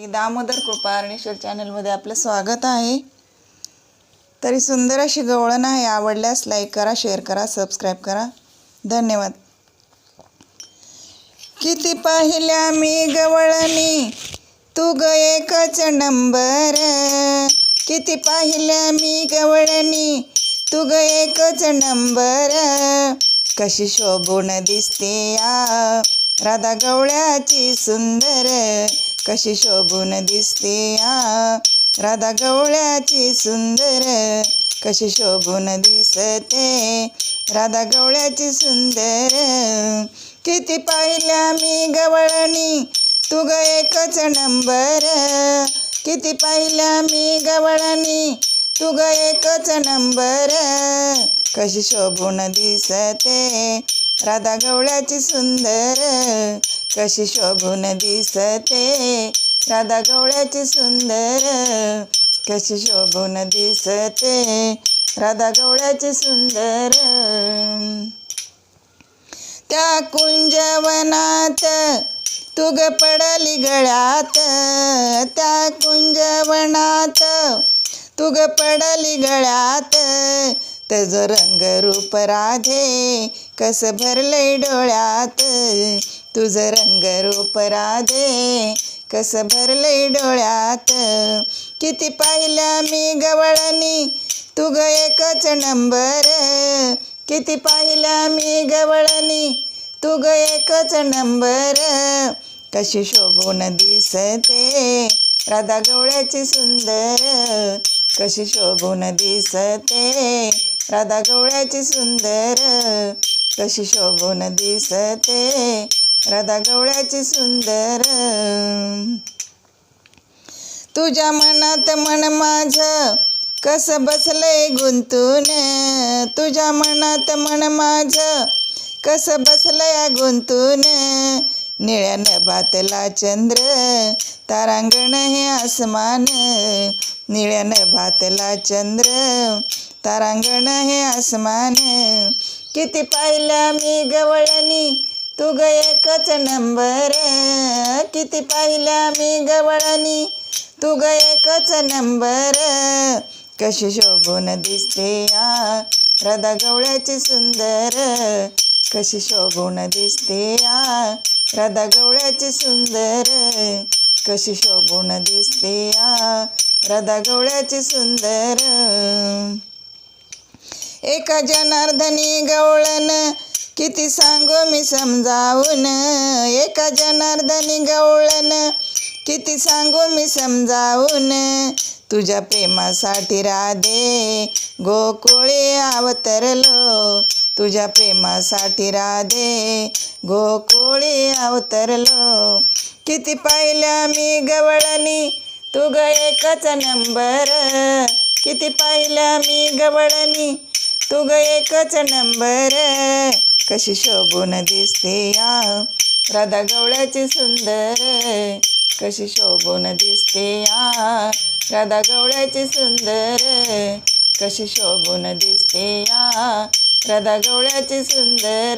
मी दामोदर कृपारणेश्वर चॅनलमध्ये आपलं स्वागत आहे. तरी सुंदर अशी गवळण आहे. आवडल्यास लाईक करा शेअर करा सबस्क्राईब करा. धन्यवाद. किती पाहिल्या मी गवळणी? तू ग एकच नंबर. किती पाहिल्या मी गवळणी? तू ग एकच नंबर. कशी शोभून दिसते या राधा गवळ्याची सुंदर. कशी शोभून दिसते या? राधा गवळ्याची सुंदर कशी शोभून दिसते? राधा गवळ्याची सुंदर किती पाहिल्या मी गवळणी? तू ग एकच नंबर किती पाहिल्या मी गवळणी? तू ग एकच नंबर कशी शोभून दिसते? राधा गवळ्याची सुंदर कशी शोभून दिसते? राधा गवळ्याची सुंदर. कशी शोभून दिसते? राधा गवळ्याची सुंदर. त्या कुंजवनात तुग पडली गळ्यात. त्या कुंजवनात तुग पडली गळ्यात. त्याचो रंग रूप राधे कसं भरले डोळ्यात. तुझं रंगरूप राधे. कसं भरले डोळ्यात. किती पाहिल्या मी गवळणी. तू ग एकच नंबर. किती पाहिल्या मी गवळणी. तू ग एकच नंबर. कशी शोभून दिसते. राधा गवळ्याची सुंदर. कशी शोभून दिसते. राधा गवळ्याची सुंदर. कशी शोभून दिसते. राधा गवळ्याची सुंदर. तुझ्या मनात मन माझं कसं बसलंय गुंतून? तुझ्या मनात मन माझं कसं बसलंय गुंतून? निळ्या नभातला चंद्र तारांगण हे आसमान. निळ्या नभातला चंद्र तारांगण हे आसमान. किती पाहिल्या मी गवळणी तू ग एकच नंबर. किती पाहिल्या मी गवळणी. तू ग एकच नंबर. कशी शोभून दिसते या राधा गवळ्याची सुंदर. कशी शोभून दिसते या राधा गवळ्याची सुंदर. कशी शोभून दिसते या राधा गवळ्याची सुंदर. एका जनार्दनी गवळण किती सांगू मी समजावून? एका जनार्दनी गवळण. किती सांगू मी समजावून? तुझ्या प्रेमासाठी राधे गोकुळे अवतरलो. तुझ्या प्रेमासाठी राधे गोकुळे अवतरलो. किती पाहिल्या मी गवळणी? तू ग एकच नंबर. किती पाहिल्या मी गवळणी? तू ग एकच नंबर. कशी शोभून दिसते या? राधा गवळ्याची सुंदर कशी शोभून दिसते या? राधा गवळ्याची सुंदर कशी शोभून दिसते या? राधा गवळ्याची सुंदर